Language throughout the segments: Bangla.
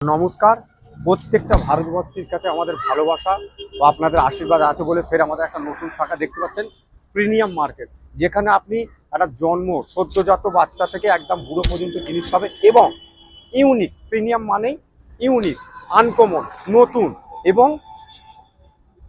নমস্কার। প্রত্যেকটা ভারতবর্ষের কাছে আমাদের ভালোবাসা ও আপনাদের আশীর্বাদ আছে বলে ফের আমাদের একটা নতুন শাখা দেখতে পাচ্ছেন, প্রিমিয়াম মার্কেট। যেখানে আপনি একটা জন্ম, সদ্যজাত বাচ্চা থেকে একদম বুড়ো পর্যন্ত জিনিস পাবে এবং ইউনিক, প্রিমিয়াম মানেই ইউনিক আনকমন নতুন এবং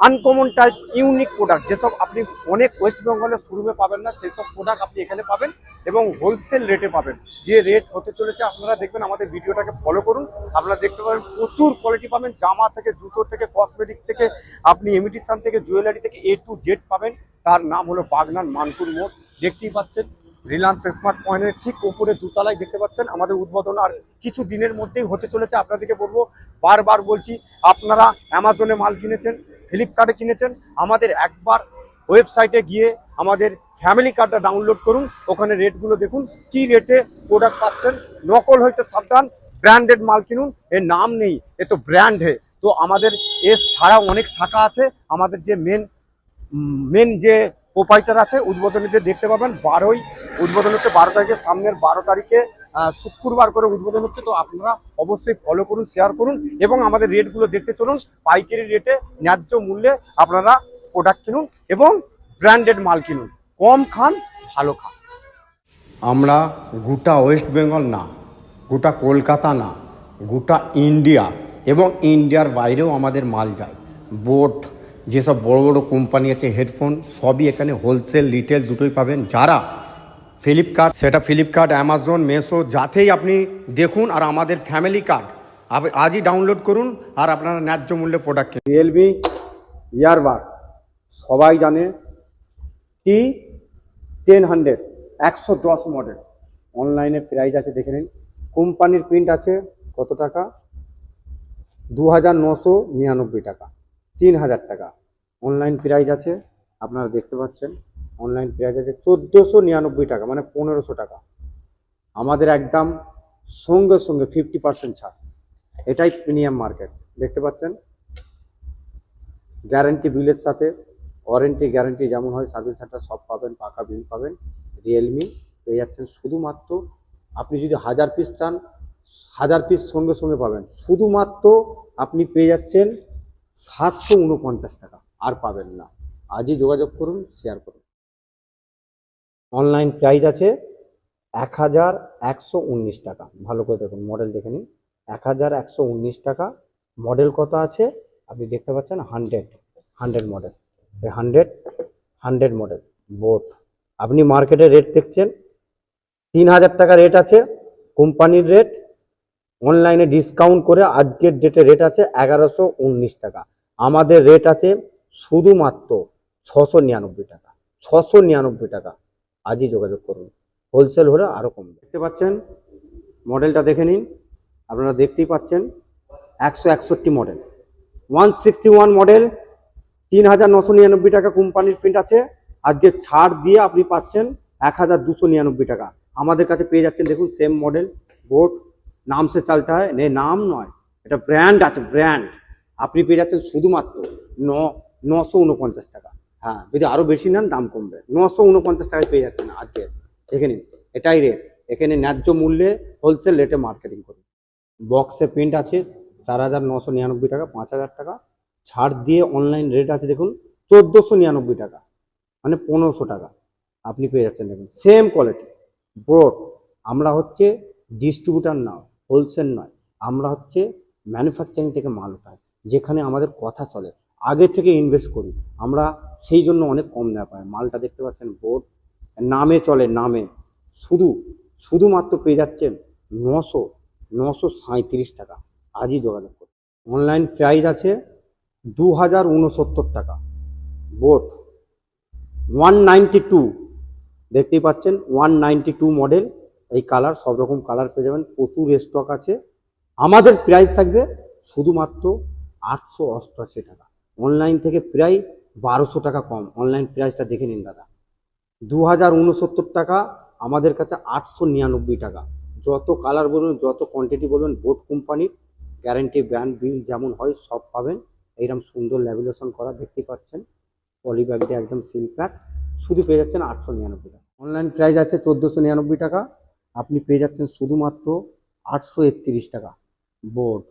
আনকমন টাইপ ইউনিক প্রোডাক্ট যেসব আপনি অনেক ওয়েস্ট বেঙ্গলের শোরুমে পাবেন না সেই সব প্রোডাক্ট আপনি এখানে পাবেন এবং হোলসেল রেটে পাবেন। যে রেট হতে চলেছে, আপনারা দেখবেন আমাদের ভিডিওটাকে ফলো করুন। আপনারা দেখতে পাবেন প্রচুর কোয়ালিটি পাবেন, জামা থেকে, জুতো থেকে কসমেটিক থেকে, আপনি ইমিটেশন থেকে জুয়েলারি থেকে এ টু জেড পাবেন। তার নাম হলো বাগনান মানপুর মোড়। দেখতেই পাচ্ছেন রিলায়েন্স স্মার্ট পয়েন্টের ঠিক উপরে দুতলায় দেখতে পাচ্ছেন, আমাদের উদ্বোধন আর কিছু দিনের মধ্যেই হতে চলেছে। আপনাদেরকে বলব, বারবার বলছি, আপনারা অ্যামাজনে মাল কিনেছেন ফ্লিপকার্টে কিনেছেন। আমাদের একবার ওয়েবসাইটে গিয়ে আমাদের ফ্যামিলি কার্ডটা ডাউনলোড করুন। ওখানে রেটগুলো দেখুন, কি রেটে প্রোডাক্ট পাচ্ছেন। নকল হইতে সাবধান ব্র্যান্ডেড মাল কিনুন। এর নাম নেই, এ তো ব্র্যান্ড হে। তো আমাদের এর ছাড়া অনেক শাখা আছে। আমাদের যে মেন মেন যে প্রোপাইটার আছে উদ্বোধনীতে দেখতে পাবেন। বারোই, উদ্বোধন হচ্ছে বারো তারিখে, সামনের বারো তারিখে শুক্রবার করে উদ্বোধন হচ্ছে, তো আপনারা অবশ্যই ফলো করুন শেয়ার করুন এবং আমাদের রেটগুলো দেখতে চলুন। পাইকারি রেটে ন্যায্য মূল্যে আপনারা প্রোডাক্ট কিনুন এবং ব্র্যান্ডেড মাল কিনুন। কম খান, ভালো খান। আমরা গোটা ওয়েস্ট বেঙ্গল না, গোটা কলকাতা না, গোটা ইন্ডিয়া এবং ইন্ডিয়ার বাইরেও আমাদের মাল যায়। বোট যেসব বড় বড় কোম্পানি আছে হেডফোন সবই এখানে হোলসেল রিটেল দুটোই পাবেন। যারা ফ্লিপকার্ট, সেটা ফ্লিপকার্ট, অ্যামাজন মেসো যাতেই আপনি দেখুন আর আমাদের ফ্যামিলি কার্ড। আজই ডাউনলোড করুন আর আপনারা ন্যায্য মূল্যে প্রোডাক্ট কিনুন। রিয়েলমি ইয়ারবার সবাই জানে টি টেন হান্ড্রেড, একশো দশ মডেল অনলাইনে প্রাইস আছে, দেখে নিন। কোম্পানির প্রিন্ট আছে কত টাকা? দু হাজার নশো নিরানব্বই টাকা, তিন হাজার টাকা। অনলাইন প্রাইস আছে, আপনারা দেখতে পাচ্ছেন। অনলাইন প্রাইস আছে চোদ্দোশো নিরানব্বই টাকা মানে পনেরোশো টাকা। আমাদের একদম সঙ্গে সঙ্গে ফিফটি পার্সেন্ট ছাড়। এটাই প্রিমিয়াম মার্কেট দেখতে পাচ্ছেন? গ্যারেন্টি বিলের সাথে ওয়ারেন্টি গ্যারেন্টি যেমন হয় সার্ভিস সেন্টার সব পাবেন, পাকা বিল পাবেন রিয়েলমি পেয়ে যাচ্ছেন। শুধুমাত্র আপনি যদি হাজার পিস চান, হাজার পিস সঙ্গে সঙ্গে পাবেন। শুধুমাত্র আপনি পেয়ে যাচ্ছেন সাতশো উনপঞ্চাশ টাকা, আর পাবেন না। আজই যোগাযোগ করুন শেয়ার করুন। অনলাইন প্রাইস আছে এক হাজার একশো উনিশ টাকা। ভালো করে দেখুন মডেল দেখে নিন। এক হাজার একশো উনিশ টাকা। মডেল কত আছে? আপনি দেখতে পাচ্ছেন hundred hundred model hundred hundred model boat আপনি মার্কেটে রেট দেখছেন, তিন হাজার টাকা রেট আছে, কোম্পানির রেট অনলাইনে ডিসকাউন্ট করে আজকের ডেটে রেট আছে এগারোশো উনিশ টাকা। আমাদের রেট আছে শুধুমাত্র ছশো নিরানব্বই টাকা, ছশো নিরানব্বই টাকা। আজই যোগাযোগ করুন। হোলসেল হলে আরও কম দেখতে পাচ্ছেন? মডেলটা দেখে নিন। আপনারা দেখতেই পাচ্ছেন একশো একষট্টি model. One sixty one model, তিন হাজার নশো নিরানব্বই টাকা কোম্পানির প্রিন্ট আছে। আজকে ছাড় দিয়ে আপনি পাচ্ছেন এক হাজার দুশো নিরানব্বই টাকা। আমাদের কাছে পেয়ে যাচ্ছেন, দেখুন সেম মডেল বোট নাম সে চালতে হয়। নে, নাম নয়, এটা ব্র্যান্ড আছে ব্র্যান্ড আপনি পেয়ে যাচ্ছেন শুধুমাত্র ন, নশো উনপঞ্চাশ টাকা। হ্যাঁ যদি আরও বেশি নেন, দাম কমবে। নশো উনপঞ্চাশ টাকায় পেয়ে যাচ্ছেন আজকে। দেখে নিন এটাই রেট এখানে ন্যায্য মূল্যে হোলসেল রেটে মার্কেটিং করুন। বক্সে প্রিন্ট আছে, চার হাজার নশো নিরানব্বই টাকা, পাঁচ হাজার টাকা। ছাড় দিয়ে অনলাইন রেট আছে, দেখুন, চোদ্দোশো নিরানব্বই টাকা মানে পনেরোশো টাকা। আপনি পেয়ে যাচ্ছেন, দেখুন সেম কোয়ালিটি ব্রড আমরা হচ্ছে ডিস্ট্রিবিউটার না হোলসেল নয়। আমরা হচ্ছে ম্যানুফ্যাকচারিং থেকে মাল উঠাই, যেখানে আমাদের কথা চলে। আগে থেকে ইনভেস্ট করি। আমরা সেই জন্য অনেক কম নেওয়া পাই মালটা দেখতে পাচ্ছেন, বোর্ড, নামে চলে, নামে। শুধু, শুধুমাত্র পেয়ে যাচ্ছেন নশো নশো সাঁত্রিশ টাকা। আজই যোগাযোগ করুন। অনলাইন প্রাইস আছে দু হাজার উনসত্তর টাকা। Boat one ninety two. দেখতেই পাচ্ছেন, ওয়ান নাইনটি টু মডেল। এই কালার, সব রকম কালার পেয়ে যাবেন। প্রচুর স্টক আছে। আমাদের প্রাইস থাকবে শুধুমাত্র আটশো অষ্টআশি টাকা। অনলাইন থেকে প্রায় বারোশো টাকা কম। অনলাইন প্রাইসটা দেখে নিন দাদা। দু হাজার উনসত্তর টাকা, আমাদের কাছে আটশো নিরানব্বই টাকা। যত কালার বলুন, যত কোয়ান্টিটি বলুন বোট কোম্পানির গ্যারেন্টি ব্র্যান্ড বিল যেমন হয়, সব পাবেন। এইরকম সুন্দর ল্যামিনেশন করা দেখতে পাচ্ছেন। পলিব্যাগ দিয়ে একদম সিল প্যাক শুধু পেয়ে যাচ্ছেন আটশো নিরানব্বই টাকা। অনলাইন প্রাইস আছে চোদ্দোশো নিরানব্বই টাকা। আপনি পেয়ে যাচ্ছেন শুধুমাত্র আটশো একত্রিশ টাকা। বোট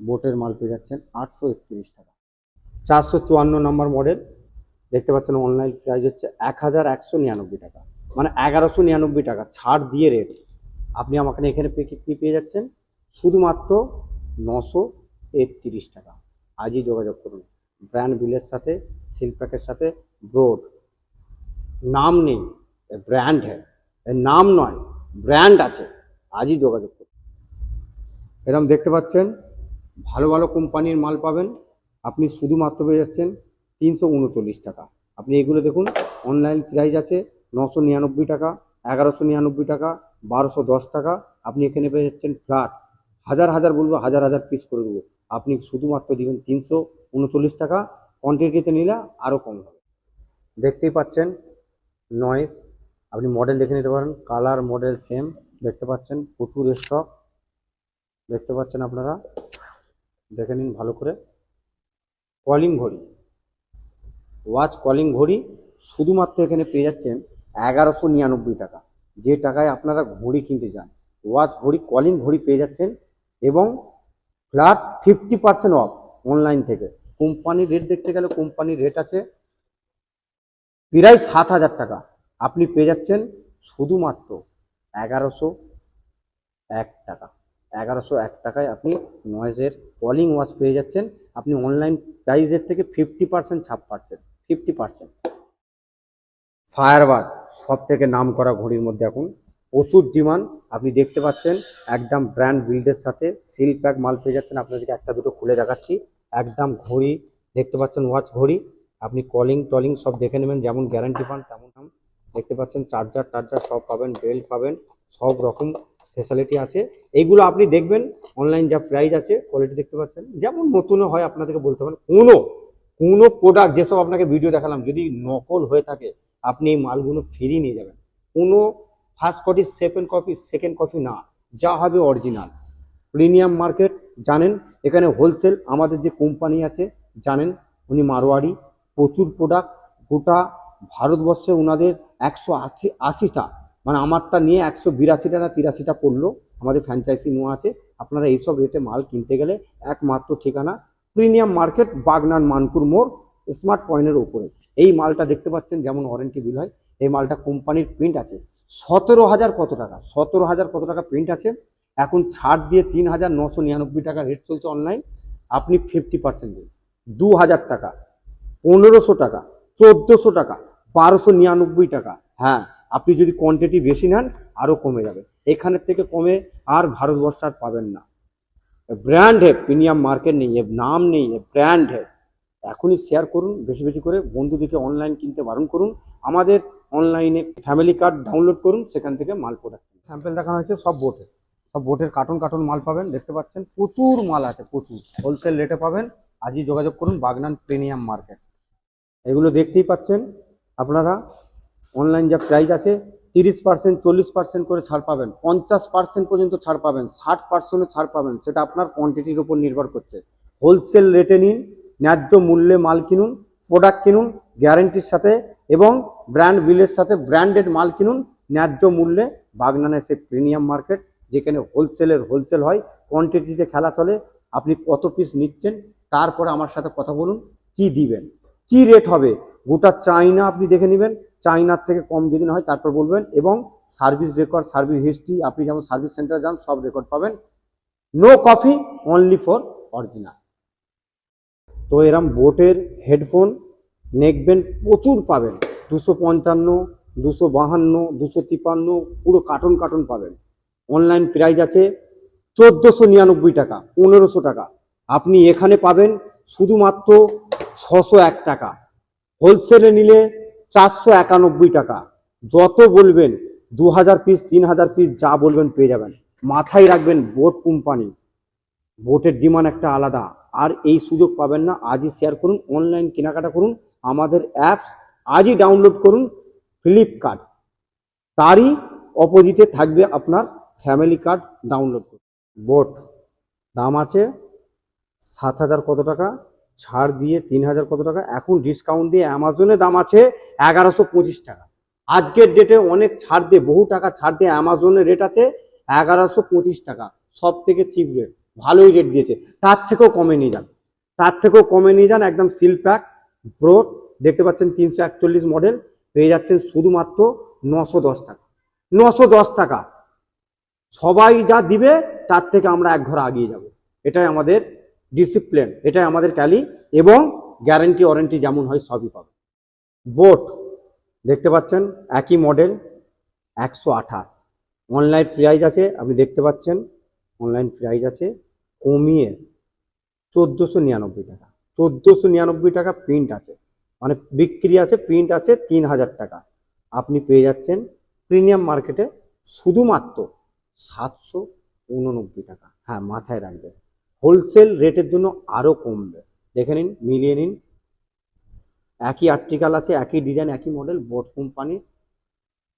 বোটের মাল পেয়ে যাচ্ছেন আটশো একত্রিশ টাকা। চারশো চুয়ান্ন নম্বর মডেল। দেখতে পাচ্ছেন অনলাইন প্রাইস হচ্ছে এক হাজার একশো নিরানব্বই টাকা। মানে এগারোশো নিরানব্বই টাকা, ছাড় দিয়ে রেট আপনি আমাকে এখানে কি পেয়ে যাচ্ছেন? শুধুমাত্র নশো একত্রিশ টাকা। আজই যোগাযোগ করুন। ব্র্যান্ড বিলের সাথে শিল্পাকের সাথে, ব্রোড। নাম নেই ব্র্যান্ড হ্যাঁ। নাম নয়, ব্র্যান্ড আছে। আজই যোগাযোগ করুন। এরকম দেখতে পাচ্ছেন, ভালো ভালো কোম্পানির মাল পাবেন। আপনি শুধুমাত্র পেয়ে যাচ্ছেন তিনশো উনচল্লিশ টাকা। আপনি এগুলো দেখুন অনলাইন প্রাইস আছে নশো নিরানব্বই টাকা, এগারোশো নিরানব্বই টাকা, বারোশো দশ টাকা, আপনি এখানে পেয়ে যাচ্ছেন ফ্ল্যাট হাজার হাজার বলব, হাজার হাজার পিস করে দেবো। আপনি শুধুমাত্র দিবেন তিনশো উনচল্লিশ টাকা কোয়ান্টিটিতে নিলে আরও কম হবে। দেখতেই পাচ্ছেন নয়েস আপনি মডেল দেখে নিতে পারেন কালার মডেল সেম দেখতে পাচ্ছেন প্রচুর স্টক দেখতে পাচ্ছেন আপনারা? দেখে নিন ভালো করে। কলিং ঘড়ি। ওয়াচ কলিং ঘড়ি শুধুমাত্র এখানে পেয়ে যাচ্ছেন এগারোশো নিরানব্বই টাকা। যে টাকায় আপনারা ঘড়ি কিনতে যান ওয়াচ ঘড়ি, কলিং ঘড়ি পেয়ে যাচ্ছেন এবং flat fifty percent off online থেকে। কোম্পানির রেট দেখতে গেলে কোম্পানির রেট আছে প্রায় সাত হাজার টাকা। আপনি পেয়ে যাচ্ছেন শুধুমাত্র এগারোশো এক টাকা। এগারোশো এক টাকায় আপনি নয়েজের কলিং ওয়াচ পেয়ে যাচ্ছেন। আপনি অনলাইন প্রাইসের থেকে ফিফটি পার্সেন্ট ছাপ পাচ্ছেন। ফিফটি পার্সেন্ট ফায়ারবার্ড সব থেকে নাম করা ঘড়ির মধ্যে এখন প্রচুর ডিমান্ড আপনি দেখতে পাচ্ছেন, একদম ব্র্যান্ড বিল্ডের সাথে সিল প্যাক মাল পেয়ে যাচ্ছেন। আপনাদেরকে একটা দুটো খুলে দেখাচ্ছি। একদম ঘড়ি, দেখতে পাচ্ছেন ওয়াচ ঘড়ি। আপনি কলিং টলিং সব দেখে নেবেন। যেমন গ্যারান্টি পান তেমন দেখতে পাচ্ছেন চার্জার টার্জার সব পাবেন বেল্ট পাবেন। সব রকম ফেসিলিটি আছে। এইগুলো আপনি দেখবেন অনলাইন যা প্রাইস আছে কোয়ালিটি দেখতে পাচ্ছেন। যেমন নতুনও হয় আপনাদেরকে বলতে পারেন, কোনো কোনো প্রোডাক্ট যেসব আপনাকে ভিডিও দেখালাম, যদি নকল হয়ে থাকে, আপনি এই মালগুলো ফ্রি নিয়ে যাবেন। কোনো first copy second copy second copy না, যা হবে অরিজিনাল প্রিমিয়াম মার্কেট জানেন, এখানে হোলসেল আমাদের যে কোম্পানি আছে, জানেন, উনি মারোয়ারি, প্রচুর প্রোডাক্ট গোটা ভারতবর্ষে ওনাদের একশো আশি, আশিটা মানে আমারটা নিয়ে একশো বিরাশিটা না তিরাশিটা পড়ল। আমাদের ফ্র্যাঞ্চাইজি নেওয়া আছে। আপনারা এইসব রেটে মাল কিনতে গেলে একমাত্র ঠিকানা প্রিমিয়াম মার্কেট, বাগনান মানপুর মোড় স্মার্ট পয়েন্টের ওপরে। এই মালটা দেখতে পাচ্ছেন যেমন ওয়ারেন্টি বিল হয়, এই মালটা কোম্পানির প্রিন্ট আছে। সতেরো হাজার কত টাকা? সতেরো হাজার কত টাকা প্রিন্ট আছে? এখন ছাড় দিয়ে তিন হাজার নশো নিরানব্বই টাকা রেট চলছে অনলাইন আপনি ফিফটি পার্সেন্ট দিন। দু হাজার টাকা, পনেরোশো টাকা, চোদ্দোশো টাকা, বারোশো নিরানব্বই টাকা। হ্যাঁ আপনি যদি কোয়ান্টিটি বেশি নেন আরও কমে যাবে। এখানের থেকে কমে আর ভারতবর্ষ আর পাবেন না। ব্র্যান্ড হে প্রিমিয়াম মার্কেট নেই নাম নেই ব্র্যান্ড হে এখনই শেয়ার করুন, বেশি বেশি করে বন্ধুদেরকে অনলাইন কিনতে বারণ করুন। আমাদের অনলাইনে ফ্যামিলি কার্ড ডাউনলোড করুন, সেখান থেকে মাল প্রোডাক্ট স্যাম্পেল দেখানো হয়েছে সব বোটের সব বোটের কার্টন কার্টন মাল পাবেন, দেখতে পাচ্ছেন প্রচুর মাল আছে, প্রচুর। হোলসেল রেটে পাবেন। আজই যোগাযোগ করুন বাগনান প্রিমিয়াম মার্কেট এগুলো দেখতেই পাচ্ছেন আপনারা। অনলাইন যা প্রাইস আছে, তিরিশ পার্সেন্ট চল্লিশ পার্সেন্ট করে ছাড় পাবেন। পঞ্চাশ পার্সেন্ট পর্যন্ত ছাড় পাবেন। ষাট পার্সেন্টও ছাড় পাবেন। সেটা আপনার কোয়ান্টিটির উপর নির্ভর করছে। হোলসেল রেটে নিন, ন্যায্য মূল্যে মাল কিনুন প্রোডাক্ট কিনুন গ্যারেন্টির সাথে এবং ব্র্যান্ড বিলের সাথে ব্র্যান্ডেড মাল কিনুন, ন্যায্য মূল্যে বাগনানে সে প্রিমিয়াম মার্কেট যেখানে হোলসেলের হোলসেল হয় কোয়ান্টিটিতে খেলা চলে, আপনি কত পিস নিচ্ছেন, তারপরে আমার সাথে কথা বলুন, কি দিবেন, কি রেট হবে গোটা চাইনা আপনি দেখে নেবেন চাইনার থেকে কম যদি না হয় তারপর বলবেন, এবং সার্ভিস রেকর্ড, সার্ভিস হিস্ট্রি, আপনি যেমন সার্ভিস সেন্টারে যান, সব রেকর্ড পাবেন। No copy only for original তো এরম বোটের হেডফোন নেকবেন, প্রচুর পাবেন। দুশো পঞ্চান্ন, দুশো বাহান্ন, দুশো তিপান্ন পুরো কার্টন কার্টন পাবেন। অনলাইন প্রাইস আছে চোদ্দোশো নিরানব্বই টাকা, পনেরোশো টাকা। আপনি এখানে পাবেন শুধুমাত্র ছশো এক টাকা। হোলসেলে নিলে চারশো একানব্বই টাকা। যত বলবেন দু হাজার পিস তিন হাজার পিস যা বলবেন পেয়ে যাবেন। মাথায় রাখবেন বোট কোম্পানি বোটের ডিমান্ড একটা আলাদা। আর এই সুযোগ পাবেন না। আজই শেয়ার করুন অনলাইন কেনাকাটা করুন, আমাদের অ্যাপস আজই ডাউনলোড করুন ফ্লিপকার্ট তারই অপোজিটে থাকবে আপনার ফ্যামিলি কার্ড ডাউনলোড করুন। বোট দাম আছে সাত হাজার কত টাকা? ছাড় দিয়ে তিন হাজার কত টাকা? এখন ডিসকাউন্ট দিয়ে অ্যামাজনে দাম আছে এগারোশো পঁচিশ টাকা। আজকের ডেটে অনেক ছাড় দিয়ে, বহু টাকা ছাড় দিয়ে অ্যামাজনের রেট আছে এগারোশো পঁচিশ টাকা। সব থেকে চিপ রেট ভালোই রেট দিয়েছে। তার থেকেও কমে নিয়ে যান। তার থেকেও কমে নিয়ে যান একদম সিল প্যাক প্রো দেখতে পাচ্ছেন তিনশো একচল্লিশ মডেল পেয়ে যাচ্ছেন শুধুমাত্র নশো দশ টাকা। নশো দশ টাকা। সবাই যা দিবে, তার থেকে আমরা এক ঘর আগিয়ে যাব। এটাই আমাদের ডিসিপ্লিন এটাই আমাদের ক্যালি এবং গ্যারেন্টি ওয়ারেন্টি যেমন হয় সবই পাবে। বোট দেখতে পাচ্ছেন একই মডেল একশো আঠাশ। অনলাইন প্রাইস আছে, আপনি দেখতে পাচ্ছেন অনলাইন প্রাইস আছে, কমিয়ে চোদ্দোশো নিরানব্বই টাকা। চোদ্দোশো নিরানব্বই টাকা প্রিন্ট আছে। মানে বিক্রি আছে প্রিন্ট আছে তিন হাজার টাকা। আপনি পেয়ে যাচ্ছেন প্রিমিয়াম মার্কেটে শুধুমাত্র সাতশো উননব্বই টাকা। হ্যাঁ মাথায় রাখবেন। হোলসেল রেটের জন্য আরও কমবে। দেখে নিন, মিলিয়ে নিন। একই আর্টিকেল আছে, একই ডিজাইন একই মডেল বোট কোম্পানির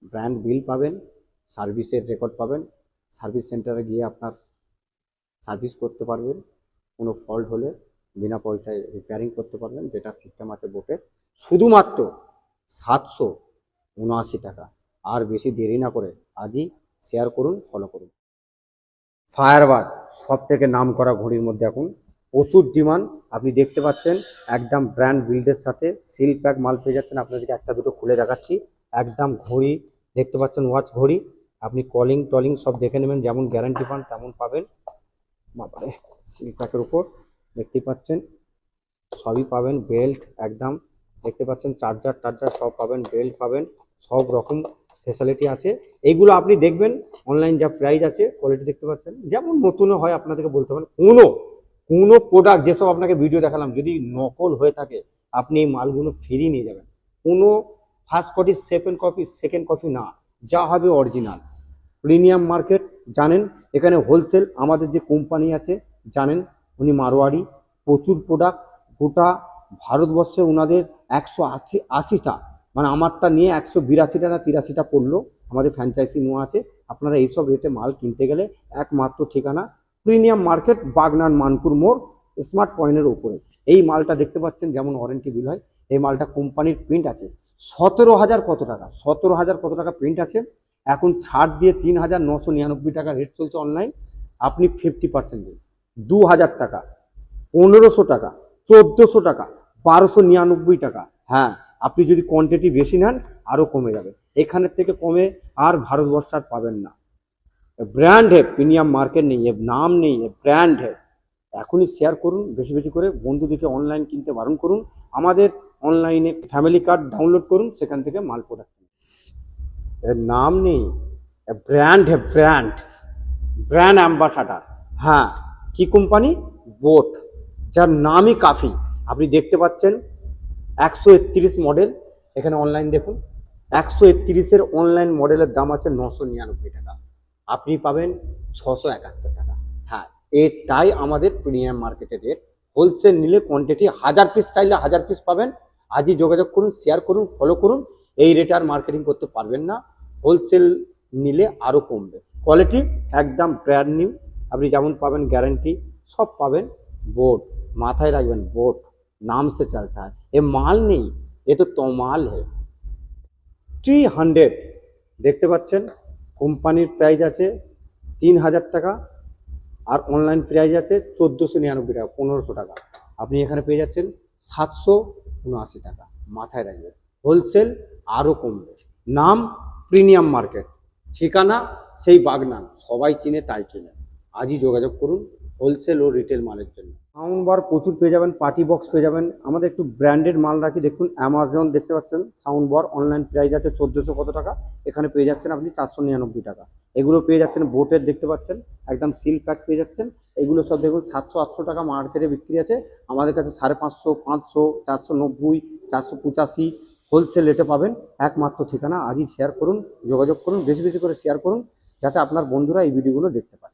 ব্র্যান্ড বিল পাবেন সার্ভিসের রেকর্ড পাবেন সার্ভিস সেন্টারে গিয়ে আপনার সার্ভিস করতে পারবেন। কোনো ফল্ট হলে বিনা পয়সায় রিপেয়ারিং করতে পারবেন। যেটা সিস্টেম আছে বোটের শুধুমাত্র সাতশো উনআশি টাকা। আর বেশি দেরি না করে আজই শেয়ার করুন ফলো করুন। ফায়ারবার্ড সব থেকে নাম করা ঘড়ির মধ্যে এখন। প্রচুর ডিমান্ড, আপনি দেখতে পাচ্ছেন, একদম ব্র্যান্ড বিল্ডের সাথে সিল প্যাক মাল পেয়ে যাচ্ছেন। আপনাদেরকে একটা দুটো খুলে দেখাচ্ছি। একদম ঘড়ি, দেখতে পাচ্ছেন ওয়াচ ঘড়ি। আপনি কলিং টলিং সব দেখে নেবেন, যেমন গ্যারান্টি পান তেমন পাবেন। বাবারে সিল প্যাকের উপর দেখতে পাচ্ছেন, সবই পাবেন বেল্ট একদম। দেখতে পাচ্ছেন চার্জার টার্জার সব পাবেন বেল্ট পাবেন, সব রকম ফেসিলিটি আছে। এইগুলো আপনি দেখবেন অনলাইন যা প্রাইস আছে কোয়ালিটি দেখতে পাচ্ছেন। যেমন নতুনও হয় আপনাদেরকে বলতে পারেন, কোনো কোনো প্রোডাক্ট যেসব আপনাকে ভিডিও দেখালাম, যদি নকল হয়ে থাকে, আপনি এই মালগুলো ফিরিয়ে নিয়ে যাবেন। কোনো first copy second copy second copy না, যা হবে অরিজিনাল প্রিমিয়াম মার্কেট জানেন, এখানে হোলসেল আমাদের যে কোম্পানি আছে, জানেন, উনি মারোয়ারি, প্রচুর প্রোডাক্ট গোটা ভারতবর্ষে ওনাদের একশো আশি, আশিটা মানে আমারটা নিয়ে একশো বিরাশিটা না তিরাশিটা পড়ল। আমাদের ফ্র্যাঞ্চাইজি নেওয়া আছে। আপনারা এইসব রেটে মাল কিনতে গেলে একমাত্র ঠিকানা প্রিমিয়াম মার্কেট, বাগনান, মানপুর মোড় স্মার্ট পয়েন্টের ওপরে। এই মালটা দেখতে পাচ্ছেন যেমন ওয়ারেন্টি বিল হয়। এই মালটা কোম্পানির প্রিন্ট আছে। সতেরো হাজার কত টাকা? সতেরো হাজার কত টাকা প্রিন্ট আছে? এখন ছাড় দিয়ে তিন হাজার নশো নিরানব্বই টাকা রেট চলছে অনলাইন আপনি ফিফটি পার্সেন্ট দিন। দু হাজার টাকা। পনেরোশো টাকা। চোদ্দোশো টাকা। বারোশো নিরানব্বই টাকা। হ্যাঁ। আপনি যদি কোয়ান্টিটি বেশি নেন আরও কমে যাবে। এখানের থেকে কমে আর ভারতবর্ষ আর পাবেন না। ব্র্যান্ড হে প্রিমিয়াম মার্কেট নেই নাম নেই, এ ব্র্যান্ড হে এখনই শেয়ার করুন, বেশি বেশি করে বন্ধুদেরকে অনলাইন কিনতে বারণ করুন। আমাদের অনলাইনে ফ্যামিলি কার্ড ডাউনলোড করুন, সেখান থেকে মাল প্রোডাক্টের নাম নেই ব্র্যান্ড হে ব্র্যান্ড ব্র্যান্ড অ্যাম্বাসাডার হ্যাঁ কি কোম্পানি বোট যার নামই কাফি। আপনি দেখতে পাচ্ছেন একশো একত্রিশ মডেল এখানে অনলাইন দেখুন। একশো একত্রিশের অনলাইন মডেলের দাম আছে নশো নিরানব্বই টাকা। আপনি পাবেন ছশো একাত্তর টাকা। হ্যাঁ এটাই আমাদের প্রিমিয়াম মার্কেটের রেট হোলসেল নিলে কোয়ান্টিটি হাজার পিস চাইলে হাজার পিস পাবেন। আজই যোগাযোগ করুন শেয়ার করুন ফলো করুন। এই রেটে আর মার্কেটিং করতে পারবেন না। হোলসেল নিলে আরও কমবে। কোয়ালিটি একদম ব্র্যান্ড নিউ আপনি যেমন পাবেন গ্যারান্টি সব পাবেন। বোর্ড মাথায় রাখবেন বোর্ড नाम से चलता है ये माल नहीं ये तो तोमाल है থ্রি হান্ড্রেড দেখতে পাচ্ছেন কোম্পানির প্রাইস আছে তিন হাজার টাকা আর অনলাইন প্রাইস আছে চোদ্দোশো নিরানব্বই টাকা পনেরোশো টাকা আপনি এখানে পেয়ে যাচ্ছেন সাতশো উনআশি টাকা মাথায় রাখবেন হোলসেল আরও কমবে নাম প্রিমিয়াম মার্কেট ঠিকানা সেই বাগনান সবাই চিনে তাই কিনে আজই যোগাযোগ করুন হোলসেল ও রিটেল মালের জন্য। সাউন্ড বার প্রচুর পেয়ে যাবেন, পার্টি বক্স পেয়ে যাবেন। আমাদের একটু ব্র্যান্ডেড মাল রাখি, দেখুন অ্যামাজন দেখতে পাচ্ছেন সাউন্ড বার অনলাইন প্রাইস আছে চোদ্দোশো কত টাকা? এখানে পেয়ে যাচ্ছেন আপনি চারশো নিরানব্বই টাকা। এগুলো পেয়ে যাচ্ছেন বোটের দেখতে পাচ্ছেন, একদম সিল প্যাক পেয়ে যাচ্ছেন। এগুলো সব দেখুন, সাতশো আটশো টাকা মার্কেটে বিক্রি আছে। আমাদের কাছে সাড়ে পাঁচশো পাঁচশো, চারশো নব্বই, চারশো পঁচাশি হোলসেল রেটে পাবেন। একমাত্র ঠিকানা, আজই শেয়ার করুন, যোগাযোগ করুন, বেশি বেশি করে শেয়ার করুন, যাতে আপনার বন্ধুরা এই ভিডিওগুলো দেখতে পায়।